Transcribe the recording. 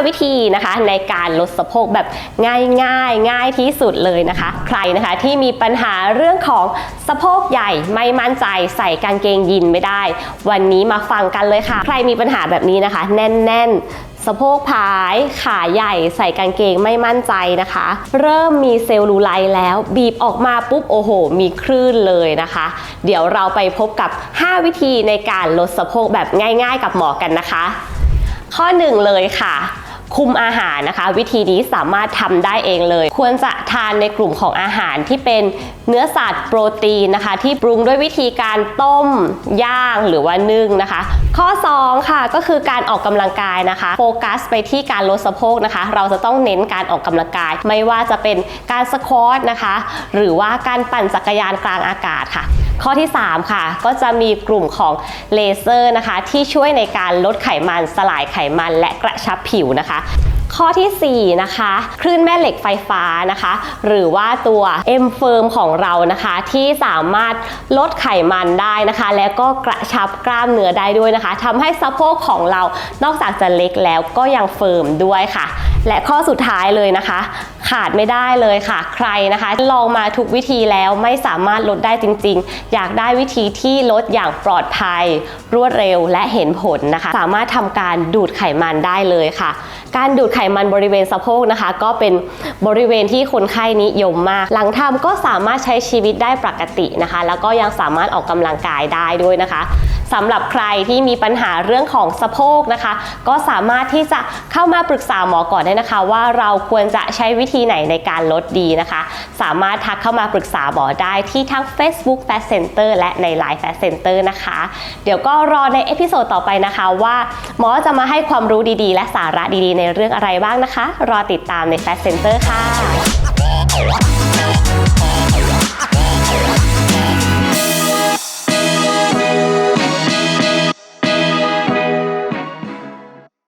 5 วิธีนะคะในการลดสะโพกแบบง่ายง่ายง่ายที่สุดเลยนะคะ ใครนะคะที่มีปัญหาเรื่องของสะโพกใหญ่ไม่มั่นใจใส่กางเกงยีนไม่ได้ วันนี้มาฟังกันเลยค่ะ ใครมีปัญหาแบบนี้นะคะ แน่นๆสะโพกผายขาใหญ่ใส่กางเกงไม่มั่นใจนะคะ เริ่มมีเซลลูไลท์แล้ว บีบออกมาปุ๊บโอ้โห มีคลื่นเลยนะคะ เดี๋ยวเราไปพบกับ 5 วิธีในการลดสะโพกแบบง่าย ๆ กับหมอกันนะคะ ข้อหนึ่งเลยค่ะ คุมอาหารนะคะ วิธีนี้สามารถทำได้เองเลย ควรจะทานในกลุ่มของอาหารที่เป็นเนื้อสัตว์โปรตีนนะคะ ที่ปรุงด้วยวิธีการต้มย่างหรือว่านึ่งนะคะ ข้อ 2 ค่ะก็คือการออกกำลังกายนะคะโฟกัสไปที่การลดสะโพกนะคะ เราจะต้องเน้นการออกกำลังกาย ไม่ว่าจะเป็นการสควอตนะคะ หรือว่าการปั่นจักรยานกลางอากาศค่ะ ข้อที่ 3 ค่ะ ก็จะมีกลุ่มของเลเซอร์นะคะ ที่ช่วยในการลดไขมันสลายไขมันและกระชับผิวนะคะข้อทีสี่ 4 นะคะ คลื่นแม่เหล็กไฟฟ้านะคะ หรือว่าตัว M Firm ของเรานะคะ ที่สามารถลดไขมันได้นะคะ แล้วก็กระชับกล้ามเนื้อได้ด้วยนะคะทำให้สะโพกของเรานอกจากจะเล็กแล้วก็ยังเฟิร์มด้วยค่ะ และข้อสุดท้ายเลยนะคะ ขาดไม่ได้เลยค่ะ ใครนะคะ ลองมาทุกวิธีแล้วไม่สามารถลดได้จริง ๆ อยากได้วิธีที่ลดอย่างปลอดภัย รวดเร็วและเห็นผลนะคะ สามารถทำการดูดไขมันได้เลยค่ะ การดูดไขมันบริเวณสะโพกนะคะ ก็เป็นบริเวณที่คนไข้นิยมมาก หลังทำก็สามารถใช้ชีวิตได้ปกตินะคะ แล้วก็ยังสามารถออกกำลังกายได้ด้วยนะคะ สำหรับใครที่มีปัญหาเรื่องของสะโพกนะคะ ก็สามารถที่จะเข้ามาปรึกษาหมอก่อนได้นะคะ ว่าเราควรจะใช้วิธีไหนในการลดดีนะคะ สามารถทักเข้ามาปรึกษาหมอได้ที่ทั้ง Facebook Fat Center และใน Line Fat Center นะคะ เดี๋ยวก็รอในเอพิโซดต่อไปนะคะว่าหมอจะมาให้ความรู้ดีๆ และสาระดีๆ ในเรื่องอะไรบ้างนะคะ รอติดตามใน Fat Center ค่ะ